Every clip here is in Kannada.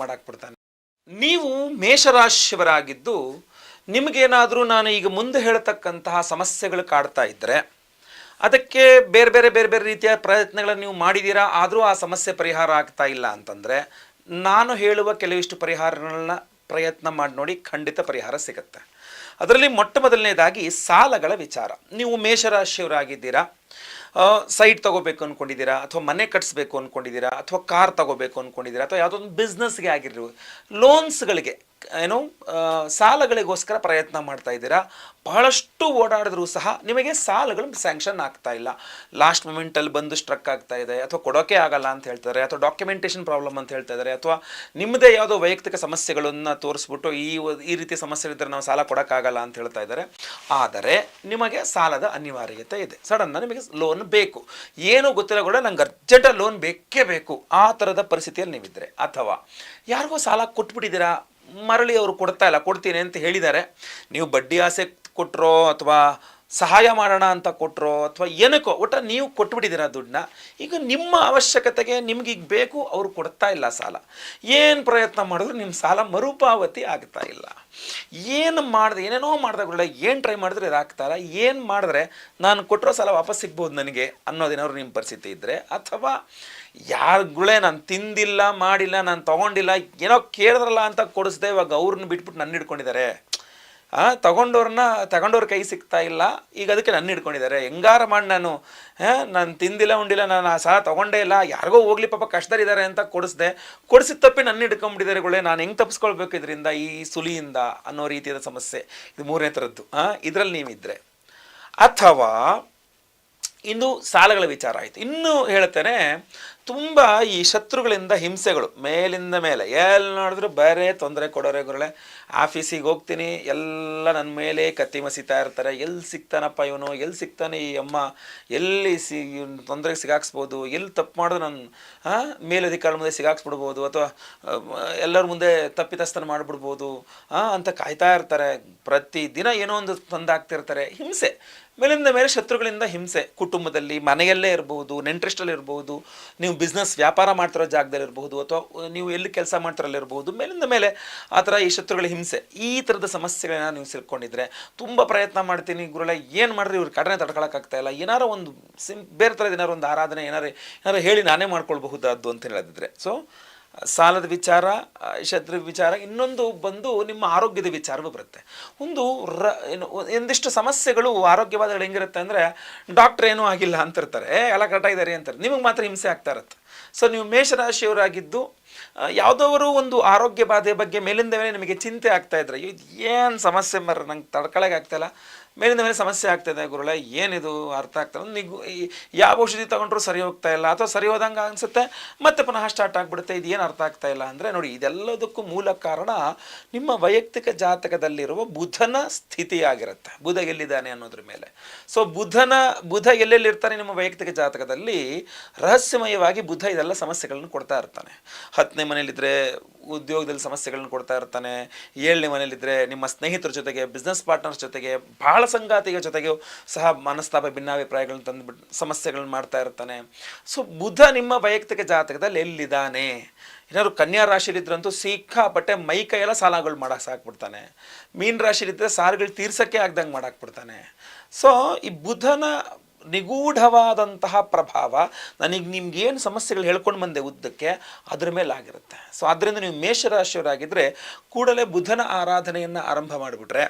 ಆಗ್ದಂಗೆ ಮಾಡಾಕ್ಬಿಡ್ತಾನೆ. ನೀವು ಮೇಷರಾಶಿಯವರಾಗಿದ್ದು ನಿಮಗೇನಾದರೂ ನಾನು ಈಗ ಮುಂದೆ ಹೇಳ್ತಕ್ಕಂತಹ ಸಮಸ್ಯೆಗಳು ಕಾಡ್ತಾ ಇದ್ದರೆ ಅದಕ್ಕೆ ಬೇರೆ ಬೇರೆ ಬೇರೆ ಬೇರೆ ರೀತಿಯ ಪ್ರಯತ್ನಗಳನ್ನು ನೀವು ಮಾಡಿದ್ದೀರಾ ಆದರೂ ಆ ಸಮಸ್ಯೆ ಪರಿಹಾರ ಆಗ್ತಾ ಇಲ್ಲ ಅಂತಂದರೆ ನಾನು ಹೇಳುವ ಕೆಲವಿಷ್ಟು ಪರಿಹಾರಗಳನ್ನ ಪ್ರಯತ್ನ ಮಾಡಿ ನೋಡಿ ಖಂಡಿತ ಪರಿಹಾರ ಸಿಗುತ್ತೆ. ಅದರಲ್ಲಿ ಮೊಟ್ಟ ಮೊದಲನೇದಾಗಿ ಸಾಲಗಳ ವಿಚಾರ. ನೀವು ಮೇಷರಾಶಿಯವರಾಗಿದ್ದೀರಾ? ಸೈಟ್ ತಗೋಬೇಕು ಅಂದ್ಕೊಂಡಿದ್ದೀರಾ ಅಥವಾ ಮನೆ ಕಟ್ಟಿಸ್ಬೇಕು ಅಂದ್ಕೊಂಡಿದ್ದೀರಾ ಅಥವಾ ಕಾರ್ ತಗೋಬೇಕು ಅಂದ್ಕೊಂಡಿದ್ದೀರಾ ಅಥವಾ ಯಾವುದೋ ಒಂದು ಬಿಸ್ನೆಸ್ಗೆ ಆಗಿರ್ಬೋದು ಲೋನ್ಸ್ಗಳಿಗೆ ಏನು ಸಾಲಗಳಿಗೋಸ್ಕರ ಪ್ರಯತ್ನ ಮಾಡ್ತಾ ಇದ್ದೀರಾ? ಬಹಳಷ್ಟು ಓಡಾಡಿದ್ರೂ ಸಹ ನಿಮಗೆ ಸಾಲಗಳು ಸ್ಯಾಂಕ್ಷನ್ ಆಗ್ತಾ ಇಲ್ಲ. ಲಾಸ್ಟ್ ಮೂಮೆಂಟಲ್ಲಿ ಬಂದು ಸ್ಟ್ರಕ್ ಆಗ್ತಾ ಇದೆ, ಅಥವಾ ಕೊಡೋಕೆ ಆಗಲ್ಲ ಅಂತ ಹೇಳ್ತಾರೆ ಅಥವಾ ಡಾಕ್ಯುಮೆಂಟೇಷನ್ ಪ್ರಾಬ್ಲಮ್ ಅಂತ ಹೇಳ್ತಾ ಇದ್ದಾರೆ ಅಥವಾ ನಿಮ್ಮದೇ ಯಾವುದೋ ವೈಯಕ್ತಿಕ ಸಮಸ್ಯೆಗಳನ್ನು ತೋರಿಸ್ಬಿಟ್ಟು ಈ ಈ ರೀತಿ ಸಮಸ್ಯೆ ಇದ್ದರೆ ನಾವು ಸಾಲ ಕೊಡೋಕ್ಕಾಗಲ್ಲ ಅಂತ ಹೇಳ್ತಾ ಇದ್ದಾರೆ. ಆದರೆ ನಿಮಗೆ ಸಾಲದ ಅನಿವಾರ್ಯತೆ ಇದೆ. ಸಡನ್ನ ನಿಮಗೆ ಲೋನ್ ಬೇಕು. ಏನು ಗೊತ್ತಿಲ್ಲ ಕೂಡ ನಂಗೆ ಅರ್ಜೆಂಟಾಗಿ ಲೋನ್ ಬೇಕೇ ಬೇಕು. ಆ ಥರದ ಪರಿಸ್ಥಿತಿಯಲ್ಲಿ ನೀವಿದ್ದರೆ ಅಥವಾ ಯಾರಿಗೋ ಸಾಲ ಕೊಟ್ಬಿಟ್ಟಿದ್ದೀರಾ? ಮರಳಿ ಅವರು ಕೊಡ್ತಾ ಇಲ್ಲ ಕೊಡ್ತೀನಿ ಅಂತ ಹೇಳಿದ್ದಾರೆ. ನೀವು ಬಡ್ಡಿ ಆಸೆ ಕೊಟ್ಟರೋ ಅಥವಾ ಸಹಾಯ ಮಾಡೋಣ ಅಂತ ಕೊಟ್ಟರೋ ಅಥವಾ ಏನಕ್ಕೋ, ಒಟ್ಟು ನೀವು ಕೊಟ್ಬಿಟ್ಟಿದ್ದೀರ ದುಡ್ಡನ್ನ, ಈಗ ನಿಮ್ಮ ಅವಶ್ಯಕತೆಗೆ ನಿಮ್ಗೆ ಈಗ ಬೇಕು, ಅವರು ಕೊಡ್ತಾ ಇಲ್ಲ ಸಾಲ. ಏನು ಪ್ರಯತ್ನ ಮಾಡಿದ್ರು ನಿಮ್ಮ ಸಾಲ ಮರುಪಾವತಿ ಆಗ್ತಾ ಇಲ್ಲ. ಏನು ಮಾಡಿದೆ, ಏನೇನೋ ಮಾಡಿದಾಗಲ್ಲ ಏನು ಟ್ರೈ ಮಾಡಿದ್ರೆ ಇದಾಗ್ತಾ ಇಲ್ಲ. ಏನು ಮಾಡಿದ್ರೆ ನಾನು ಕೊಟ್ಟಿರೋ ಸಾಲ ವಾಪಸ್ ಸಿಗ್ಬೋದು ನನಗೆ ಅನ್ನೋದೇನಾದ್ರು ನಿಮ್ಮ ಪರಿಸ್ಥಿತಿ ಇದ್ದರೆ ಅಥವಾ ಯಾರುಗಳೇ ನಾನು ತಿಂದಿಲ್ಲ, ಮಾಡಿಲ್ಲ, ನಾನು ತೊಗೊಂಡಿಲ್ಲ, ಏನೋ ಕೇಳಿದ್ರಲ್ಲ ಅಂತ ಕೊಡಿಸ್ದೆ ಇವಾಗ ಅವ್ರನ್ನ ಬಿಟ್ಬಿಟ್ಟು ನನ್ನ ಹಿಡ್ಕೊಂಡಿದ್ದಾರೆ ತಗೊಂಡವ್ರನ್ನ ತಗೊಂಡವ್ರ ಕೈ ಸಿಗ್ತಾ ಇಲ್ಲ. ಈಗ ಅದಕ್ಕೆ ನನ್ನ ಹಿಡ್ಕೊಂಡಿದ್ದಾರೆ. ಹೆಂಗಾರ ಮಾಡಿ ನಾನು? ನಾನು ತಿಂದಿಲ್ಲ, ಉಂಡಿಲ್ಲ, ನಾನು ಆ ಸಹ ತಗೊಂಡೇ ಇಲ್ಲ. ಯಾರಿಗೋ ಹೋಗ್ಲಿ ಪಾಪ ಕಷ್ಟದಲ್ಲಿದ್ದಾರೆ ಅಂತ ಕೊಡಿಸ್ದೆ. ಕೊಡಿಸಿದ ತಪ್ಪಿ ನನ್ನ ಹಿಡ್ಕೊಂಬಿಟ್ಟಿದ್ದಾರೆ ಗುಳೆ. ನಾನು ಹೆಂಗೆ ತಪ್ಪಿಸ್ಕೊಳ್ಬೇಕು ಇದರಿಂದ, ಈ ಸುಲಿಯಿಂದ ಅನ್ನೋ ರೀತಿಯಾದ ಸಮಸ್ಯೆ. ಇದು ಮೂರನೇ ಥರದ್ದು. ಇದರಲ್ಲಿ ನೀವಿದ್ದರೆ ಅಥವಾ ಇನ್ನು ಸಾಲಗಳ ವಿಚಾರ ಆಯಿತು. ಇನ್ನು ಹೇಳ್ತೇನೆ ತುಂಬ ಈ ಶತ್ರುಗಳಿಂದ ಹಿಂಸೆಗಳು, ಮೇಲಿಂದ ಮೇಲೆ, ಎಲ್ಲಿ ನೋಡಿದ್ರು ಬೇರೆ ತೊಂದರೆ ಕೊಡೋರೆ ಗುರುಳೆ ಆಫೀಸಿಗೆ ಹೋಗ್ತೀನಿ, ಎಲ್ಲ ನನ್ನ ಮೇಲೆ ಕತ್ತಿ ಮಸಿತಾ ಇರ್ತಾರೆ. ಎಲ್ಲಿ ಸಿಗ್ತಾನಪ್ಪ ಇವನು? ಎಲ್ಲಿ ಸಿಗ್ತಾನೆ ಈ ಅಮ್ಮ? ಎಲ್ಲಿ ಸಿ ತೊಂದರೆಗೆ ಸಿಗಾಕ್ಸ್ಬೋದು? ಎಲ್ಲಿ ತಪ್ಪು ಮಾಡೋದು ನಾನು ಹಾಂ ಮೇಲಧಿಕಾರಿ ಮುಂದೆ ಸಿಗಾಕ್ಸ್ಬಿಡ್ಬೋದು? ಅಥವಾ ಎಲ್ಲರ ಮುಂದೆ ತಪ್ಪಿತಸ್ಥನ ಮಾಡಿಬಿಡ್ಬೋದು? ಅಂತ ಕಾಯ್ತಾ ಇರ್ತಾರೆ. ಪ್ರತಿ ದಿನ ಏನೋ ಒಂದು ತಂದಾಗ್ತಿರ್ತಾರೆ. ಹಿಂಸೆ. ಮೇಲಿಂದ ಮೇಲೆ ಶತ್ರುಗಳಿಂದ ಹಿಂಸೆ. ಕುಟುಂಬದಲ್ಲಿ ಮನೆಯಲ್ಲೇ ಇರ್ಬೋದು ನೆಂಟ್ರೆಸ್ಟಲ್ಲಿ ಇರ್ಬೋದು, ನೀವು ಬಿಸ್ನೆಸ್ ವ್ಯಾಪಾರ ಮಾಡ್ತಿರೋ ಜಾಗದಲ್ಲಿ ಇರಬಹುದು ಅಥವಾ ನೀವು ಎಲ್ಲಿ ಕೆಲಸ ಮಾಡ್ತಿರಲ್ಲಿ ಇರ್ಬೋದು, ಮೇಲಿಂದ ಮೇಲೆ ಆ ಥರ ಈ ಶತ್ರುಗಳ ಹಿಂಸೆ. ಈ ಥರದ ಸಮಸ್ಯೆಗಳನ್ನ ನೀವು ಸಿಲ್ಕೊಂಡಿದ್ರೆ ತುಂಬ ಪ್ರಯತ್ನ ಮಾಡ್ತೀನಿ. ಗುರುಳೆ ಏನು ಮಾಡಿದ್ರೆ? ಇವ್ರ ಕಡನೆ ತಡ್ಕೊಳಕ್ಕಾಗ್ತಾ ಇಲ್ಲ. ಏನಾರೋ ಒಂದು ಸಿಂ, ಬೇರೆ ಥರದ ಏನಾರು ಒಂದು ಆರಾಧನೆ, ಏನಾರು ಏನಾರು ಹೇಳಿ ನಾನೇ ಮಾಡ್ಕೊಳ್ಬಹುದಾದ್ದು ಅಂತ ಹೇಳಿದ್ರೆ ಸೊ ಸಾಲದ ವಿಚಾರ ಶತ್ರು ವಿಚಾರ, ಇನ್ನೊಂದು ಬಂದು ನಿಮ್ಮ ಆರೋಗ್ಯದ ವಿಚಾರವೂ ಬರುತ್ತೆ. ಒಂದು ರ, ಏನು ಒಂದಿಷ್ಟು ಸಮಸ್ಯೆಗಳು ಆರೋಗ್ಯವಾದಗಳು ಹೆಂಗಿರುತ್ತೆ ಅಂದರೆ ಡಾಕ್ಟ್ರ್ ಏನೂ ಆಗಿಲ್ಲ ಅಂತಿರ್ತಾರೆ. ಏ, ಎಲ್ಲ ಕರೆಕ್ಟಾಗಿದ್ದಾರೆ ಅಂತಾರೆ. ನಿಮಗೆ ಮಾತ್ರ ಹಿಂಸೆ ಆಗ್ತಾ ಇರುತ್ತೆ. ಸೊ ನೀವು ಮೇಷರಾಶಿಯವರಾಗಿದ್ದು ಯಾವುದೋ ಯಾವುದವರು ಒಂದು ಆರೋಗ್ಯ ಬಾಧೆ ಬಗ್ಗೆ ಮೇಲಿಂದ ಮೇಲೆ ನಿಮಗೆ ಚಿಂತೆ ಆಗ್ತಾ ಇದ್ರೆ, ಇದು ಏನು ಸಮಸ್ಯೆ ಮರ ನಂಗೆ ತಡ್ಕೊಳಕ್ಕೆ ಮೇಲಿಂದ ಮೇಲೆ ಸಮಸ್ಯೆ ಆಗ್ತಾಯಿದೆ ಗುರುಳೆ ಏನಿದು ಅರ್ಥ ಆಗ್ತದೆ? ನಿಗು ಯಾವ ಔಷಧಿ ತಗೊಂಡ್ರು ಸರಿ ಹೋಗ್ತಾ ಇಲ್ಲ ಅಥವಾ ಸರಿ ಹೋದಂಗೆ ಅನಿಸುತ್ತೆ, ಮತ್ತೆ ಪುನಃ ಸ್ಟಾರ್ಟ್ ಆಗಿಬಿಡುತ್ತೆ, ಇದು ಏನು ಅರ್ಥ ಆಗ್ತಾ ಇಲ್ಲ ಅಂದರೆ ನೋಡಿ, ಇದೆಲ್ಲದಕ್ಕೂ ಮೂಲ ಕಾರಣ ನಿಮ್ಮ ವೈಯಕ್ತಿಕ ಜಾತಕದಲ್ಲಿರುವ ಬುಧನ ಸ್ಥಿತಿಯಾಗಿರುತ್ತೆ. ಬುಧ ಎಲ್ಲಿದ್ದಾನೆ ಅನ್ನೋದ್ರ ಮೇಲೆ. ಸೊ ಬುಧನ, ಬುಧ ಎಲ್ಲೆಲ್ಲಿರ್ತಾನೆ ನಿಮ್ಮ ವೈಯಕ್ತಿಕ ಜಾತಕದಲ್ಲಿ? ರಹಸ್ಯಮಯವಾಗಿ ಬುಧ ಇದೆಲ್ಲ ಸಮಸ್ಯೆಗಳನ್ನು ಕೊಡ್ತಾ ಇರ್ತಾನೆ. ಹತ್ತನೇ ಮನೇಲಿದ್ದರೆ ಉದ್ಯೋಗದಲ್ಲಿ ಸಮಸ್ಯೆಗಳನ್ನು ಕೊಡ್ತಾ ಇರ್ತಾನೆ, ಏಳನೇ ಮನೇಲಿದ್ದರೆ ನಿಮ್ಮ ಸ್ನೇಹಿತರ ಜೊತೆಗೆ ಬಿಸ್ನೆಸ್ ಪಾರ್ಟ್ನರ್ಸ್ ಜೊತೆಗೆ ಬಹಳ ಸಂಗಾತಿಯ ಜೊತೆಗೆ ಸಹ ಮನಸ್ತಾಪ, ಭಿನ್ನಾಭಿಪ್ರಾಯಗಳನ್ನ ತಂದುಬಿಟ್ಟು ಸಮಸ್ಯೆಗಳನ್ನ ಮಾಡ್ತಾ ಇರ್ತಾನೆ. ಸೊ ಬುಧ ನಿಮ್ಮ ವೈಯಕ್ತಿಕ ಜಾತಕದಲ್ಲಿ ಎಲ್ಲಿದ್ದಾನೆ? ಏನಾದ್ರು ಕನ್ಯಾ ರಾಶಿಲಿದ್ರಂತೂ ಸಿಕ್ಕಾಪಟ್ಟೆ ಮೈ ಕೈಯೆಲ್ಲ ಸಾಲಗಳು ಮಾಡಕ್ಕೆ ಸಾಕ್ಬಿಡ್ತಾನೆ. ಮೀನ್ ರಾಶಿಲಿದ್ದರೆ ಸಾಲಗಳು ತೀರ್ಸೋಕ್ಕೆ ಆಗ್ದಂಗೆ ಮಾಡಾಕ್ಬಿಡ್ತಾನೆ. ಸೊ ಈ ಬುಧನ ನಿಗೂಢವಾದಂತಹ ಪ್ರಭಾವ ನನಗೆ ನಿಮ್ಗೆ ಏನು ಸಮಸ್ಯೆಗಳು ಹೇಳ್ಕೊಂಡು ಬಂದೆ ಉದ್ದಕ್ಕೆ ಅದ್ರ ಮೇಲೆ ಆಗಿರುತ್ತೆ. ಸೊ ಅದರಿಂದ ನೀವು ಮೇಷರಾಶಿಯವರಾಗಿದ್ದರೆ ಕೂಡಲೇ ಬುಧನ ಆರಾಧನೆಯನ್ನು ಆರಂಭ ಮಾಡಿಬಿಟ್ರೆ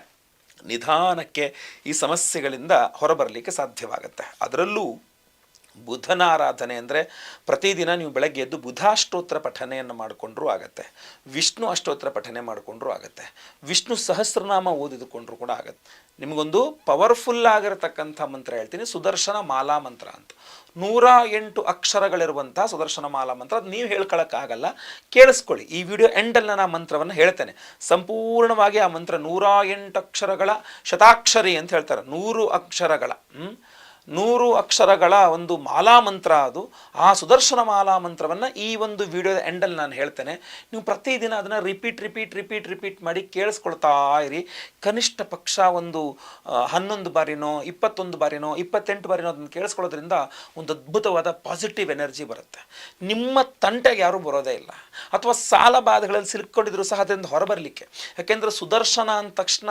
ನಿಧಾನಕ್ಕೆ ಈ ಸಮಸ್ಯೆಗಳಿಂದ ಹೊರಬರಲಿಕ್ಕೆ ಸಾಧ್ಯವಾಗುತ್ತೆ. ಅದರಲ್ಲೂ ಬುಧನ ಆರಾಧನೆ ಅಂದರೆ ಪ್ರತಿದಿನ ನೀವು ಬೆಳಗ್ಗೆ ಎದ್ದು ಬುಧಾಷ್ಟೋತ್ರ ಪಠನೆಯನ್ನು ಮಾಡಿಕೊಂಡ್ರೂ ಆಗತ್ತೆ. ವಿಷ್ಣು ಅಷ್ಟೋತ್ರ ಪಠನೆ ಮಾಡಿಕೊಂಡ್ರೂ ಆಗತ್ತೆ. ವಿಷ್ಣು ಸಹಸ್ರನಾಮ ಓದಿದುಕೊಂಡ್ರೂ ಕೂಡ ಆಗತ್ತೆ. ನಿಮಗೊಂದು ಪವರ್ಫುಲ್ ಆಗಿರತಕ್ಕಂಥ ಮಂತ್ರ ಹೇಳ್ತೀನಿ, ಸುದರ್ಶನ ಮಾಲಾ ಮಂತ್ರ ಅಂತ. ನೂರ ಎಂಟು ಅಕ್ಷರಗಳಿರುವಂಥ ಸುದರ್ಶನ ಮಾಲಾ ಮಂತ್ರ, ಅದು ನೀವು ಹೇಳ್ಕೊಳಕ್ಕಾಗಲ್ಲ. ಕೇಳಿಸ್ಕೊಳ್ಳಿ, ಈ ವಿಡಿಯೋ ಎಂಡಲ್ಲಿ ನಾನು ಆ ಮಂತ್ರವನ್ನು ಹೇಳ್ತೇನೆ. ಸಂಪೂರ್ಣವಾಗಿ ಆ ಮಂತ್ರ ನೂರ ಎಂಟು ಅಕ್ಷರಗಳ ಶತಾಕ್ಷರಿ ಅಂತ ಹೇಳ್ತಾರೆ, ನೂರು ಅಕ್ಷರಗಳ, ಹ್ಮ್? ನೂರು ಅಕ್ಷರಗಳ ಒಂದು ಮಾಲಾ ಮಂತ್ರ ಅದು. ಆ ಸುದರ್ಶನ ಮಾಲಾ ಮಂತ್ರವನ್ನು ಈ ಒಂದು ವಿಡಿಯೋದ ಎಂಡಲ್ಲಿ ನಾನು ಹೇಳ್ತೇನೆ. ನೀವು ಪ್ರತಿದಿನ ಅದನ್ನು ರಿಪೀಟ್ ರಿಪೀಟ್ ರಿಪೀಟ್ ರಿಪೀಟ್ ಮಾಡಿ ಕೇಳಿಸ್ಕೊಳ್ತಾ ಇರಿ. ಕನಿಷ್ಠ ಪಕ್ಷ ಒಂದು ಹನ್ನೊಂದು ಬಾರಿನೋ, ಇಪ್ಪತ್ತೊಂದು ಬಾರಿನೋ, ಇಪ್ಪತ್ತೆಂಟು ಬಾರಿನೋ ಅದನ್ನು ಕೇಳಿಸ್ಕೊಳ್ಳೋದ್ರಿಂದ ಒಂದು ಅದ್ಭುತವಾದ ಪಾಸಿಟಿವ್ ಎನರ್ಜಿ ಬರುತ್ತೆ. ನಿಮ್ಮ ತಂಟೆಗೆ ಯಾರೂ ಬರೋದೇ ಇಲ್ಲ. ಅಥವಾ ಸಾಲ ಬಾಧೆಗಳಲ್ಲಿ ಸಿಲ್ಕೊಂಡಿದ್ರು ಸಹ ಅದರಿಂದ ಹೊರಬರಲಿಕ್ಕೆ. ಯಾಕೆಂದರೆ ಸುದರ್ಶನ ಅಂದ ತಕ್ಷಣ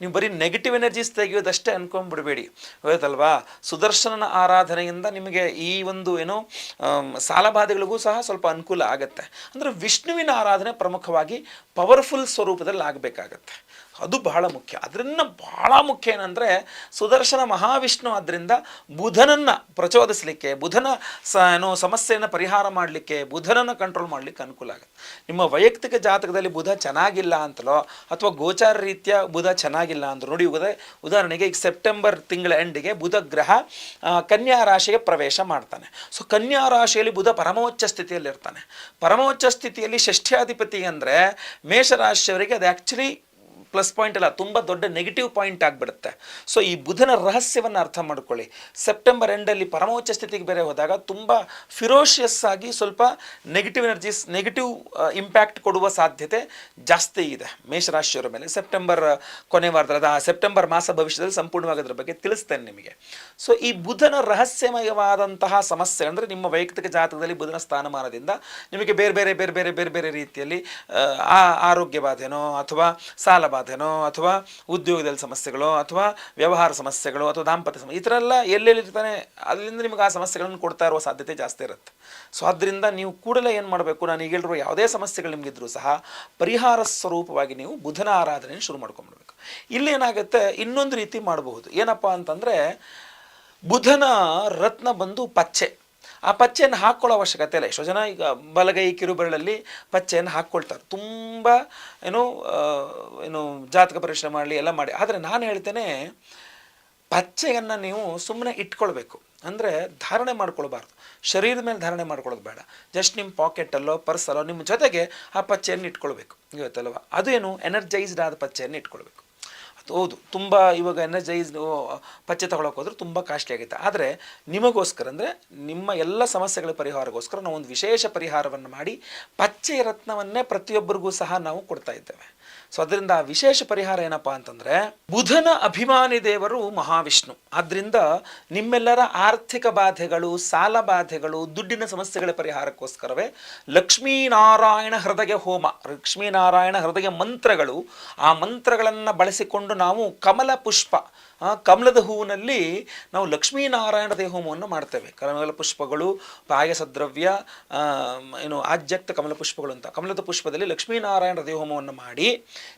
ನೀವು ಬರೀ ನೆಗೆಟಿವ್ ಎನರ್ಜೀಸ್ ತೆಗೆಯೋದಷ್ಟೇ ಅನ್ಕೊಂಡ್ಬಿಡಬೇಡಿ. ಗೊತ್ತಲ್ವಾ ಸುದರ್ಶನನ ಆರಾಧನೆಯಿಂದ ನಿಮಗೆ ಈ ಒಂದು ಏನು ಸಾಲಬಾಧೆಗಳಿಗೂ ಸಹ ಸ್ವಲ್ಪ ಅನುಕೂಲ ಆಗುತ್ತೆ. ಅಂದರೆ ವಿಷ್ಣುವಿನ ಆರಾಧನೆ ಪ್ರಮುಖವಾಗಿ ಪವರ್ಫುಲ್ ಸ್ವರೂಪದಲ್ಲಿ ಆಗಬೇಕಾಗತ್ತೆ ಅದು ಬಹಳ ಮುಖ್ಯ. ಅದರಿಂದ ಬಹಳ ಮುಖ್ಯ ಏನಂದರೆ ಸುದರ್ಶನ ಮಹಾವಿಷ್ಣು ಆದ್ದರಿಂದ ಬುಧನನ್ನು ಪ್ರಚೋದಿಸಲಿಕ್ಕೆ, ಬುಧನ ಸ ಏನೋ ಸಮಸ್ಯೆಯನ್ನು ಪರಿಹಾರ ಮಾಡಲಿಕ್ಕೆ, ಬುಧನನ್ನು ಕಂಟ್ರೋಲ್ ಮಾಡಲಿಕ್ಕೆ ಅನುಕೂಲ ಆಗುತ್ತೆ. ನಿಮ್ಮ ವೈಯಕ್ತಿಕ ಜಾತಕದಲ್ಲಿ ಬುಧ ಚೆನ್ನಾಗಿಲ್ಲ ಅಂತಲೋ ಅಥವಾ ಗೋಚಾರ ರೀತಿಯ ಬುಧ ಚೆನ್ನಾಗಿಲ್ಲ ಅಂತ ನೋಡಿ ಉದ, ಉದಾಹರಣೆಗೆ ಈಗ ಸೆಪ್ಟೆಂಬರ್ ತಿಂಗಳ ಎಂಡಿಗೆ ಬುಧ ಗ್ರಹ ಕನ್ಯಾ ರಾಶಿಗೆ ಪ್ರವೇಶ ಮಾಡ್ತಾನೆ. ಸೊ ಕನ್ಯಾ ರಾಶಿಯಲ್ಲಿ ಬುಧ ಪರಮೋಚ್ಚ ಸ್ಥಿತಿಯಲ್ಲಿ ಇರ್ತಾನೆ ಪರಮೋಚ್ಚ ಸ್ಥಿತಿಯಲ್ಲಿ ಷಷ್ಠ್ಯಾಧಿಪತಿ ಅಂದರೆ ಮೇಷರಾಶಿಯವರಿಗೆ ಅದು ಆ್ಯಕ್ಚುಲಿ ಪ್ಲಸ್ ಪಾಯಿಂಟ್ ಅಲ್ಲ, ತುಂಬ ದೊಡ್ಡ ನೆಗೆಟಿವ್ ಪಾಯಿಂಟ್ ಆಗಿಬಿಡುತ್ತೆ. ಸೊ ಈ ಬುಧನ ರಹಸ್ಯವನ್ನು ಅರ್ಥ ಮಾಡ್ಕೊಳ್ಳಿ. ಸೆಪ್ಟೆಂಬರ್ ಎಂಡಲ್ಲಿ ಪರಮೋಚ್ಚ ಸ್ಥಿತಿಗೆ ಬೇರೆ ಹೋದಾಗ ತುಂಬ ಫಿರೋಷಿಯಸ್ ಆಗಿ ಸ್ವಲ್ಪ ನೆಗೆಟಿವ್ ಎನರ್ಜೀಸ್ ನೆಗೆಟಿವ್ ಇಂಪ್ಯಾಕ್ಟ್ ಕೊಡುವ ಸಾಧ್ಯತೆ ಜಾಸ್ತಿ ಇದೆ ಮೇಷರಾಶಿಯವರ ಮೇಲೆ. ಸೆಪ್ಟೆಂಬರ್ ಕೊನೆ ವಾರದಲ್ಲಿ ಆ ಸೆಪ್ಟೆಂಬರ್ ಮಾಸ ಭವಿಷ್ಯದಲ್ಲಿ ಸಂಪೂರ್ಣವಾಗಿ ಅದರ ಬಗ್ಗೆ ತಿಳಿಸ್ತೇನೆ ನಿಮಗೆ. ಸೊ ಈ ಬುಧನ ರಹಸ್ಯಮಯವಾದಂತಹ ಸಮಸ್ಯೆ ಅಂದರೆ ನಿಮ್ಮ ವೈಯಕ್ತಿಕ ಜಾತಕದಲ್ಲಿ ಬುಧನ ಸ್ಥಾನಮಾನದಿಂದ ನಿಮಗೆ ಬೇರೆ ಬೇರೆ ಬೇರೆ ಬೇರೆ ಬೇರೆ ಬೇರೆ ರೀತಿಯಲ್ಲಿ ಆರೋಗ್ಯ ಬಾಧೆನೋ ಅಥವಾ ಸಾಲ ಬಾಧೆನೋ ಅಥವಾ ಉದ್ಯೋಗದಲ್ಲಿ ಸಮಸ್ಯೆಗಳು ಅಥವಾ ವ್ಯವಹಾರ ಸಮಸ್ಯೆಗಳು ಅಥವಾ ದಾಂಪತ್ಯ ಸಮಸ್ಯೆ ಈ ಥರ ಎಲ್ಲ ಎಲ್ಲೆಲ್ಲಿರ್ತಾನೆ ಅಲ್ಲಿಂದ ನಿಮಗೆ ಆ ಸಮಸ್ಯೆಗಳನ್ನು ಕೊಡ್ತಾ ಇರುವ ಸಾಧ್ಯತೆ ಜಾಸ್ತಿ ಇರುತ್ತೆ. ಸೊ ಆದ್ದರಿಂದ ನೀವು ಕೂಡಲೇ ಏನು ಮಾಡಬೇಕು? ನಾನು ಈಗ ಹೇಳಿರುವ ಯಾವುದೇ ಸಮಸ್ಯೆಗಳು ನಿಮಗಿದ್ರೂ ಸಹ ಪರಿಹಾರ ಸ್ವರೂಪವಾಗಿ ನೀವು ಬುಧನ ಆರಾಧನೆ ಶುರು ಮಾಡ್ಕೊಂಡ್ಬಿಡ್ಬೇಕು. ಇಲ್ಲೇನಾಗುತ್ತೆ ಇನ್ನೊಂದು ರೀತಿ ಮಾಡಬಹುದು. ಏನಪ್ಪ ಅಂತಂದರೆ ಬುಧನ ರತ್ನ ಬಂದು ಪಚ್ಚೆ. ಆ ಪಚ್ಚೆಯನ್ನು ಹಾಕ್ಕೊಳ್ಳೋ ಅವಶ್ಯಕತೆ ಇಲ್ಲ. ಎಷ್ಟೋ ಜನ ಈಗ ಬಲಗೈ ಕಿರುಬೆರಳಲ್ಲಿ ಪಚ್ಚೆಯನ್ನು ಹಾಕ್ಕೊಳ್ತಾರೆ. ತುಂಬ, ಏನು ಏನು ಜಾತಕ ಪರೀಕ್ಷೆ ಮಾಡಲಿ, ಎಲ್ಲ ಮಾಡಿ. ಆದರೆ ನಾನು ಹೇಳ್ತೇನೆ, ಪಚ್ಚೆಯನ್ನು ನೀವು ಸುಮ್ಮನೆ ಇಟ್ಕೊಳ್ಬೇಕು. ಅಂದರೆ ಧಾರಣೆ ಮಾಡ್ಕೊಳ್ಬಾರ್ದು. ಶರೀರದ ಮೇಲೆ ಧಾರಣೆ ಮಾಡ್ಕೊಳ್ಳೋದು ಬೇಡ. ಜಸ್ಟ್ ನಿಮ್ಮ ಪಾಕೆಟಲ್ಲೋ, ಪರ್ಸಲ್ಲೋ, ನಿಮ್ಮ ಜೊತೆಗೆ ಆ ಪಚ್ಚೆಯನ್ನು ಇಟ್ಕೊಳ್ಬೇಕು. ಅದು ಅದೇನು ಎನರ್ಜೈಸ್ಡ್ ಆದ ಪಚ್ಚೆಯನ್ನು ಇಟ್ಕೊಳ್ಬೇಕು. ಹೌದು ತುಂಬ ಇವಾಗ ಎನರ್ಜೈಸ್ ಪಚ್ಚೆ ತಗೊಳಕ್ಕೆ ಹೋದ್ರೆ ತುಂಬ ಕಾಸ್ಟ್ಲಿ ಆಗುತ್ತೆ ಆದರೆ ನಿಮಗೋಸ್ಕರ ಅಂದರೆ ನಿಮ್ಮ ಎಲ್ಲ ಸಮಸ್ಯೆಗಳ ಪರಿಹಾರಗೋಸ್ಕರ ನಾವು ಒಂದು ವಿಶೇಷ ಪರಿಹಾರವನ್ನು ಮಾಡಿ ಪಚ್ಚೆ ರತ್ನವನ್ನೇ ಪ್ರತಿಯೊಬ್ಬರಿಗೂ ಸಹ ನಾವು ಕೊಡ್ತಾ ಇದ್ದೇವೆ. ಸೊ ಅದರಿಂದ ವಿಶೇಷ ಪರಿಹಾರ ಏನಪ್ಪ ಅಂತಂದರೆ, ಬುಧನ ಅಭಿಮಾನಿ ದೇವರು ಮಹಾವಿಷ್ಣು. ಆದ್ದರಿಂದ ನಿಮ್ಮೆಲ್ಲರ ಆರ್ಥಿಕ ಬಾಧೆಗಳು, ಸಾಲ ಬಾಧೆಗಳು, ದುಡ್ಡಿನ ಸಮಸ್ಯೆಗಳ ಪರಿಹಾರಕ್ಕೋಸ್ಕರವೇ ಲಕ್ಷ್ಮೀನಾರಾಯಣ ಹೃದಯ ಹೋಮ, ಲಕ್ಷ್ಮೀನಾರಾಯಣ ಹೃದಯ ಮಂತ್ರಗಳು, ಆ ಮಂತ್ರಗಳನ್ನು ಬಳಸಿಕೊಂಡು ನಾವು ಕಮಲ ಪುಷ್ಪ ಆ, ಕಮಲದ ಹೂವಿನಲ್ಲಿ ನಾವು ಲಕ್ಷ್ಮೀನಾರಾಯಣ ದೇ ಹೋಮವನ್ನು ಮಾಡ್ತೇವೆ. ಕಮಲ ಪುಷ್ಪಗಳು ಪಾಯಸ ದ್ರವ್ಯ ಏನು ಆಜ್ಯಕ್ತ ಕಮಲ ಪುಷ್ಪಗಳು ಅಂತ. ಕಮಲದ ಪುಷ್ಪದಲ್ಲಿ ಲಕ್ಷ್ಮೀನಾರಾಯಣ ದೇ ಹೋಮವನ್ನು ಮಾಡಿ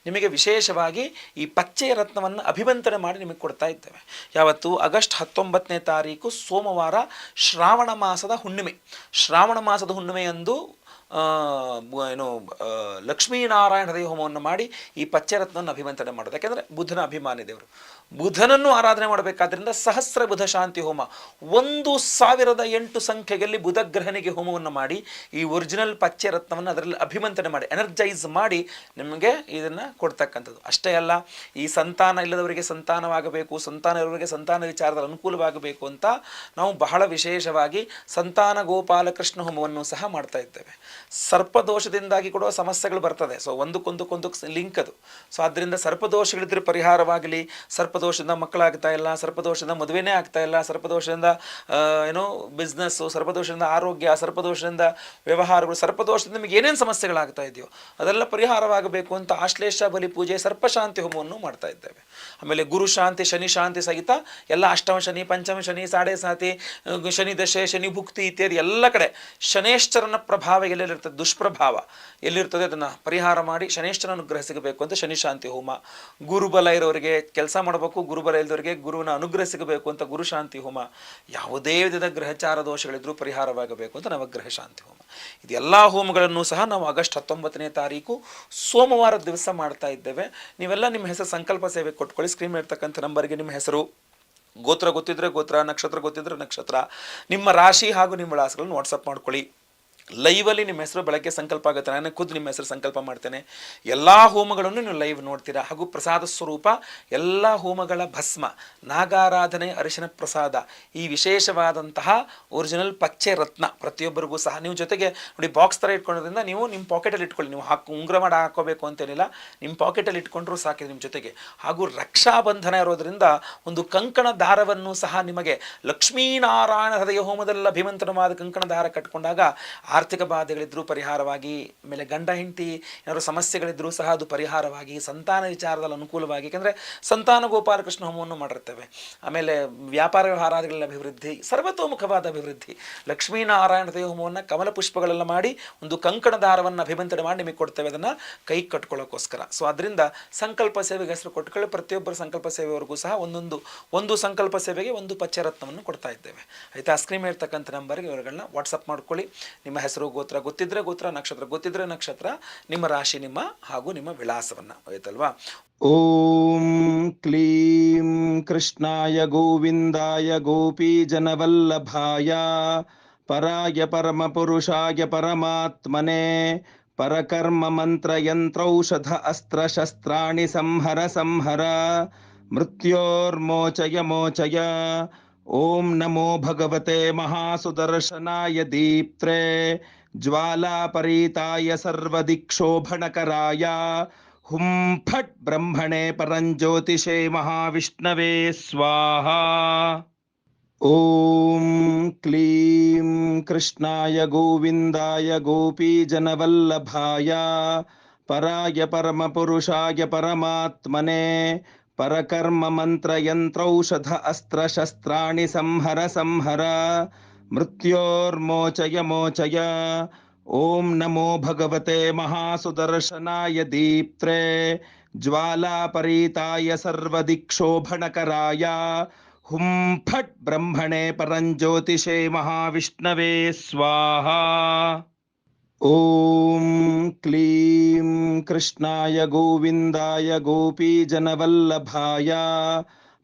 ನಿಮಗೆ ವಿಶೇಷವಾಗಿ ಈ ಪಚ್ಚೆಯ ರತ್ನವನ್ನು ಅಭಿವಂತನೆ ಮಾಡಿ ನಿಮಗೆ ಕೊಡ್ತಾ ಇದ್ದೇವೆ. ಯಾವತ್ತು? ಆಗಸ್ಟ್ ಹತ್ತೊಂಬತ್ತನೇ ತಾರೀಕು ಸೋಮವಾರ ಶ್ರಾವಣ ಮಾಸದ ಹುಣ್ಣಿಮೆ. ಶ್ರಾವಣ ಮಾಸದ ಹುಣ್ಣಿಮೆಯಂದು ಏನು ಲಕ್ಷ್ಮೀನಾರಾಯಣ ದೇ ಹೋಮವನ್ನು ಮಾಡಿ ಈ ಪಚ್ಚರತ್ನವನ್ನು ಅಭಿವಂತನೆ ಮಾಡೋದು. ಯಾಕೆಂದರೆ ಬುಧನ ಅಭಿಮಾನಿ ದೇವರು. ಬುಧನನ್ನು ಆರಾಧನೆ ಮಾಡಬೇಕಾದ್ರಿಂದ ಸಹಸ್ರ ಬುಧ ಶಾಂತಿ ಹೋಮ. ಒಂದು ಸಾವಿರದ ಎಂಟು ಸಂಖ್ಯೆಯಲ್ಲಿ ಬುಧ ಗ್ರಹನಿಗೆ ಹೋಮವನ್ನು ಮಾಡಿ, ಈ ಒರಿಜಿನಲ್ ಪಚ್ಚೆ ರತ್ನವನ್ನು ಅದರಲ್ಲಿ ಅಭಿಮಂತನೆ ಮಾಡಿ ಎನರ್ಜೈಸ್ ಮಾಡಿ ನಿಮಗೆ ಇದನ್ನು ಕೊಡ್ತಕ್ಕಂಥದ್ದು. ಅಷ್ಟೇ ಅಲ್ಲ, ಈ ಸಂತಾನ ಇಲ್ಲದವರಿಗೆ ಸಂತಾನವಾಗಬೇಕು, ಸಂತಾನ ಇರುವವರಿಗೆ ಸಂತಾನ ವಿಚಾರದಲ್ಲಿ ಅನುಕೂಲವಾಗಬೇಕು ಅಂತ ನಾವು ಬಹಳ ವಿಶೇಷವಾಗಿ ಸಂತಾನ ಗೋಪಾಲಕೃಷ್ಣ ಹೋಮವನ್ನು ಸಹ ಮಾಡ್ತಾ ಇದ್ದೇವೆ. ಸರ್ಪದೋಷದಿಂದಾಗಿ ಕೊಡುವ ಸಮಸ್ಯೆಗಳು ಬರ್ತದೆ. ಸೊ ಒಂದಕ್ಕೊಂದಕ್ಕೊಂದಕ್ಕೆ ಲಿಂಕ್ ಅದು. ಸೊ ಆದ್ದರಿಂದ ಸರ್ಪದೋಷಗಳಿದ್ರೆ ಪರಿಹಾರವಾಗಲಿ ಸರ್ಪದೋಷದಿಂದ ಮಕ್ಕಳಾಗ್ತಾ ಇಲ್ಲ ಸರ್ಪದೋಷದಿಂದ ಮದುವೆನೇ ಆಗ್ತಾ ಇಲ್ಲ, ಸರ್ಪದೋಷದಿಂದ ಏನೋ ಬಿಸ್ನೆಸ್ಸು ಸರ್ಪದೋಷದಿಂದ ಆರೋಗ್ಯ, ಸರ್ಪದೋಷದಿಂದ ವ್ಯವಹಾರಗಳು, ಸರ್ಪದೋಷದಿಂದ ನಿಮಗೆ ಏನೇನು ಸಮಸ್ಯೆಗಳಾಗ್ತಾ ಇದೆಯೋ ಅದೆಲ್ಲ ಪರಿಹಾರವಾಗಬೇಕು ಅಂತ ಆಶ್ಲೇಷ, ಬಲಿ ಪೂಜೆ, ಸರ್ಪಶಾಂತಿ ಹೋಮವನ್ನು ಮಾಡ್ತಾ ಇದ್ದೇವೆ. ಆಮೇಲೆ ಗುರು ಶಾಂತಿ, ಶನಿ ಶಾಂತಿ ಸಹಿತ ಎಲ್ಲ ಅಷ್ಟಮ ಶನಿ, ಪಂಚಮ ಶನಿ, ಸಾಡೆ ಸಾತಿ ಶನಿ ದಶೆ, ಶನಿ ಭುಕ್ತಿ ಇತ್ಯಾದಿ ಎಲ್ಲ ಕಡೆ ಶನೇಶ್ವರನ ಪ್ರಭಾವ ಎಲ್ಲೆಲ್ಲಿರ್ತದೆ ದುಷ್ಪ್ರಭಾವ. ಎಲ್ಲಿರ್ತದೆ? ಅದನ್ನು ಪರಿಹಾರ ಮಾಡಿ ಶನೇಶ್ವರನ ಅನುಗ್ರಹ ಸಿಗಬೇಕು ಅಂತ ಶನಿ ಶಾಂತಿ ಹೋಮ. ಗುರುಬಲ ಇರೋರಿಗೆ ಕೆಲಸ ಮಾಡಬೇಕು ಗುರುಬಲ ಇಲ್ಲದವರಿಗೆ ಗುರುವಿನ ಅನುಗ್ರಹ ಸಿಗಬೇಕು ಅಂತ ಗುರು ಶಾಂತಿ ಹೋಮ, ಯಾವುದೇ ವಿಧದ ಗ್ರಹಚಾರ ದೋಷಗಳಿದ್ರೂ ಪರಿಹಾರವಾಗಬೇಕು ಅಂತ ನವಗ್ರಹ ಶಾಂತಿ ಹೋಮ. ಇದೆಲ್ಲ ಹೋಮಗಳನ್ನು ಸಹ ನಾವು ಆಗಸ್ಟ್ ಹತ್ತೊಂಬತ್ತನೇ ತಾರೀಕು ಸೋಮವಾರ ದಿವಸ ಮಾಡ್ತಾ ಇದ್ದೇವೆ. ನೀವೆಲ್ಲ ನಿಮ್ಮ ಹೆಸರು ಸಂಕಲ್ಪ ಸೇವೆ ಕೊಟ್ಕೊಳ್ಳಿ. ಸ್ಕ್ರೀನ್ ಇರ್ತಕ್ಕಂಥ ನಂಬರ್ಗೆ ನಿಮ್ಮ ಹೆಸರು. ಗೋತ್ರ ಗೊತ್ತಿದ್ರೆ ಗೋತ್ರ, ನಕ್ಷತ್ರ ಗೊತ್ತಿದ್ರೆ ನಕ್ಷತ್ರ. ನಿಮ್ಮ ರಾಶಿ ಹಾಗೂ ನಿಮ್ಮ ವಿಳಾಸಗಳನ್ನು ವಾಟ್ಸಪ್ ಮಾಡ್ಕೊಳ್ಳಿ. ಲೈವಲ್ಲಿ ನಿಮ್ಮ ಹೆಸರು ಬೆಳಗ್ಗೆ ಸಂಕಲ್ಪ ಆಗುತ್ತೆ. ನಾನು ಖುದ್ದು ನಿಮ್ಮ ಹೆಸರು ಸಂಕಲ್ಪ ಮಾಡ್ತೇನೆ. ಎಲ್ಲ ಹೋಮಗಳನ್ನು ನೀವು ಲೈವ್ ನೋಡ್ತೀರಾ. ಹಾಗೂ ಪ್ರಸಾದ ಸ್ವರೂಪ, ಎಲ್ಲ ಹೋಮಗಳ ಭಸ್ಮ, ನಾಗಾರಾಧನೆ, ಅರಿಶಿನ ಪ್ರಸಾದ, ಈ ವಿಶೇಷವಾದಂತಹ ಒರಿಜಿನಲ್ ಪಚ್ಚೆ ರತ್ನ ಪ್ರತಿಯೊಬ್ಬರಿಗೂ ಸಹ ನೀವು ಜೊತೆಗೆ ನೋಡಿ ಬಾಕ್ಸ್ ಥರ ಇಟ್ಕೊಳ್ಳೋದ್ರಿಂದ ನೀವು ನಿಮ್ಮ ಪಾಕೆಟಲ್ಲಿ ಇಟ್ಕೊಳ್ಳಿ. ನೀವು ಹಾಕಿ, ಉಂಗುರ ಮಾಡಿ, ಹಾಕೋಬೇಕು ಅಂತೇನಿಲ್ಲ. ನಿಮ್ಮ ಪಾಕೆಟಲ್ಲಿ ಇಟ್ಕೊಂಡ್ರೂ ಸಾಕಿದೆ ನಿಮ್ಮ ಜೊತೆಗೆ. ಹಾಗೂ ರಕ್ಷಾಬಂಧನ ಇರೋದರಿಂದ ಒಂದು ಕಂಕಣ ದಾರವನ್ನು ಸಹ ನಿಮಗೆ ಲಕ್ಷ್ಮೀನಾರಾಯಣ ಹೃದಯ ಹೋಮದಲ್ಲಿ ಅಭಿಮಂತ್ರಣವಾದ ಕಂಕಣ ದಾರ ಕಟ್ಕೊಂಡಾಗ ಆರ್ಥಿಕ ಬಾಧೆಗಳಿದ್ದರೂ ಪರಿಹಾರವಾಗಿ, ಆಮೇಲೆ ಗಂಡ ಹೆಂಡತಿ ಏನಾದರೂ ಸಮಸ್ಯೆಗಳಿದ್ರೂ ಸಹ ಅದು ಪರಿಹಾರವಾಗಿ, ಸಂತಾನ ವಿಚಾರದಲ್ಲಿ ಅನುಕೂಲವಾಗಿ, ಯಾಕೆಂದರೆ ಸಂತಾನ ಗೋಪಾಲಕೃಷ್ಣ ಹೋಮವನ್ನು ಮಾಡಿರ್ತೇವೆ. ಆಮೇಲೆ ವ್ಯಾಪಾರ ವ್ಯವಹಾರಗಳ ಅಭಿವೃದ್ಧಿ, ಸರ್ವತೋಮುಖವಾದ ಅಭಿವೃದ್ಧಿ. ಲಕ್ಷ್ಮೀನಾರಾಯಣ ದೇವ ಹೋಮವನ್ನು ಕಮಲ ಪುಷ್ಪಗಳೆಲ್ಲ ಮಾಡಿ ಒಂದು ಕಂಕಣ ದಾರವನ್ನು ಅಭಿಮಂತ್ರಣೆ ಮಾಡಿ ನಿಮಗೆ ಕೊಡ್ತೇವೆ. ಅದನ್ನು ಕೈ ಕಟ್ಕೊಳ್ಳೋಕ್ಕೋಸ್ಕರ ಸೊ ಅದರಿಂದ ಸಂಕಲ್ಪ ಸೇವೆಗೆ ಹೆಸರು ಕೊಟ್ಕೊಳ್ಳಿ ಪ್ರತಿಯೊಬ್ಬರ ಸಂಕಲ್ಪ ಸೇವೆವರೆಗೂ ಸಹ ಒಂದೊಂದು, ಒಂದು ಸಂಕಲ್ಪ ಸೇವೆಗೆ ಒಂದು ಪಚ್ಚರತ್ನವನ್ನು ಕೊಡ್ತಾ ಇದ್ದೇವೆ. ಆಯಿತಾ? ಸ್ಕ್ರೀನ್ ಇರ್ತಕ್ಕಂಥ ನಂಬರ್ಗೆ ಇವರುಗಳನ್ನ ವಾಟ್ಸಪ್ ಮಾಡ್ಕೊಳ್ಳಿ. ನಿಮ್ಮ ಹೆಸರು, ಗೋತ್ರ, ಗೊತ್ತಿದ್ರೆ ಗೋತ್ರ, ನಕ್ಷತ್ರ, ಗೊತ್ತಿದ್ರೆ ನಕ್ಷತ್ರ, ನಿಮ್ಮ ರಾಶಿ, ನಿಮ್ಮ ಹಾಗೂ ನಿಮ್ಮ ವಿಳಾಸವನ್ನು ಆಯ್ತಲ್ವಾ ಓಂ ಕ್ಲೀಂ ಕೃಷ್ಣಾಯ ಗೋವಿಂದಾಯ ಗೋಪಿ ಜನವಲ್ಲಭಾಯ, ಪರಾಯ ಪರಮ ಪುರುಷಾಯ ಪರಮಾತ್ಮನೆ, ಪರಕರ್ಮ ಮಂತ್ರ ಯಂತ್ರೌಷಧ ಅಸ್ತ್ರ ಶಸ್ತ್ರಾಣಿ ಸಂಹರ ಸಂಹರ, ಮೃತ್ಯೋರ್ಮೋಚಯ ಮೋಚಯ. ॐ नमो भगवते महासुदर्शनाय दीप्त्रे, ज्वालापरीताय सर्वदिक्षोभणकराय। हुं फट् ब्रह्मणे परञ्ज्योतिषे महाविष्णवे, स्वाहा। ॐ क्लीं कृष्णाय गोविन्दाय गोपीजनवल्लभाय, पराय परमपुरुषाय परमात्मने परकर्ममन्त्रयन्त्रौषध अस्त्रशस्त्राणि संहर संहर। मृत्योर्मोचय मोचय ॐ नमो भगवते महासुदर्शनाय दीप्त्रे। ज्वालापरीताय सर्वदिक्षोभणकराय। हुं फट् ब्रह्मणे परञ्ज्योतिषे महाविष्णवे, स्वाहा। ॐ क्लीं कृष्णाय गोविन्दाय गोपीजनवल्लभाय,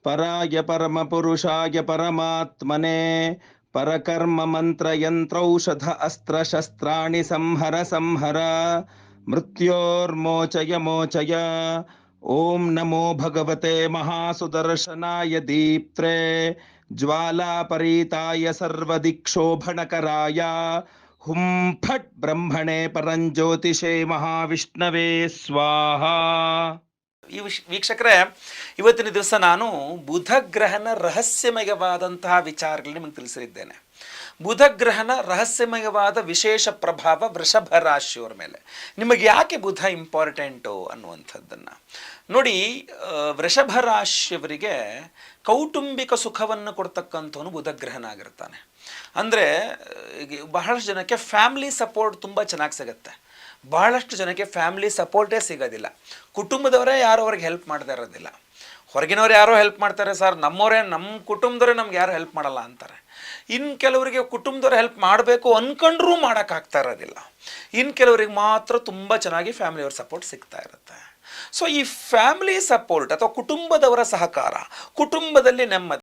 पराय परमपुरुषाय परमात्मने, परकर्ममन्त्रयन्त्रौषध अस्त्रशस्त्राणि संहर संहर, मृत्योर्मोचय मोचय। ॐ नमो भगवते महासुदर्शनाय दीप्त्रे, ज्वालापरीताय सर्वदिक्षोभणकराय ಹುಂ ಫಟ್ ಬ್ರಹ್ಮಣೇ ಪರಂಜ್ಯೋತಿಷೇ ಮಹಾವಿಷ್ಣವೇ, ಸ್ವಾಹಾ. ಈ ವೀಕ್ಷಕರೇ, ಇವತ್ತಿನ ದಿವಸ ನಾನು ಬುಧ ಗ್ರಹನ ರಹಸ್ಯಮಯವಾದಂತಹ ವಿಚಾರಗಳನ್ನ ನಿಮಗೆ ತಿಳಿಸಿದ್ದೇನೆ ಬುಧ ಗ್ರಹನ ರಹಸ್ಯಮಯವಾದ ವಿಶೇಷ ಪ್ರಭಾವ ವೃಷಭ ರಾಶಿಯವರ ಮೇಲೆ. ನಿಮಗೆ ಯಾಕೆ ಬುಧ ಇಂಪಾರ್ಟೆಂಟು ಅನ್ನುವಂಥದ್ದನ್ನು. ನೋಡಿ ವೃಷಭ ರಾಶಿಯವರಿಗೆ ಕೌಟುಂಬಿಕ ಸುಖವನ್ನು ಕೊಡ್ತಕ್ಕಂಥವನು ಬುಧ ಗ್ರಹನಾಗಿರ್ತಾನೆ ಅಂದರೆ ಬಹಳಷ್ಟು ಜನಕ್ಕೆ ಫ್ಯಾಮಿಲಿ ಸಪೋರ್ಟ್ ತುಂಬ ಚೆನ್ನಾಗಿ ಸಿಗುತ್ತೆ. ಬಹಳಷ್ಟು ಜನಕ್ಕೆ ಫ್ಯಾಮಿಲಿ ಸಪೋರ್ಟೇ ಸಿಗೋದಿಲ್ಲ. ಕುಟುಂಬದವರೇ ಯಾರು ಅವ್ರಿಗೆ ಹೆಲ್ಪ್ ಮಾಡ್ತಾ ಇರೋದಿಲ್ಲ. ಹೊರಗಿನವ್ರು ಯಾರೋ ಹೆಲ್ಪ್ ಮಾಡ್ತಾರೆ ಸರ್, ನಮ್ಮವರೇ ನಮ್ಮ ಕುಟುಂಬದವರೇ ನಮ್ಗೆ ಯಾರು ಹೆಲ್ಪ್ ಮಾಡಲ್ಲ ಅಂತಾರೆ. ಇನ್ನು ಕೆಲವರಿಗೆ ಕುಟುಂಬದವ್ರು ಹೆಲ್ಪ್ ಮಾಡಬೇಕು ಅಂದ್ಕೊಂಡ್ರೂ ಮಾಡೋಕ್ಕಾಗ್ತಾ ಇರೋದಿಲ್ಲ. ಇನ್ನು ಕೆಲವರಿಗೆ ಮಾತ್ರ ತುಂಬ ಚೆನ್ನಾಗಿ ಫ್ಯಾಮಿಲಿಯವ್ರ ಸಪೋರ್ಟ್ ಸಿಗ್ತಾ ಇರುತ್ತೆ. ಸೊ ಈ ಫ್ಯಾಮಿಲಿ ಸಪೋರ್ಟ್ ಅಥವಾ ಕುಟುಂಬದವರ ಸಹಕಾರ, ಕುಟುಂಬದಲ್ಲಿ ನೆಮ್ಮದಿ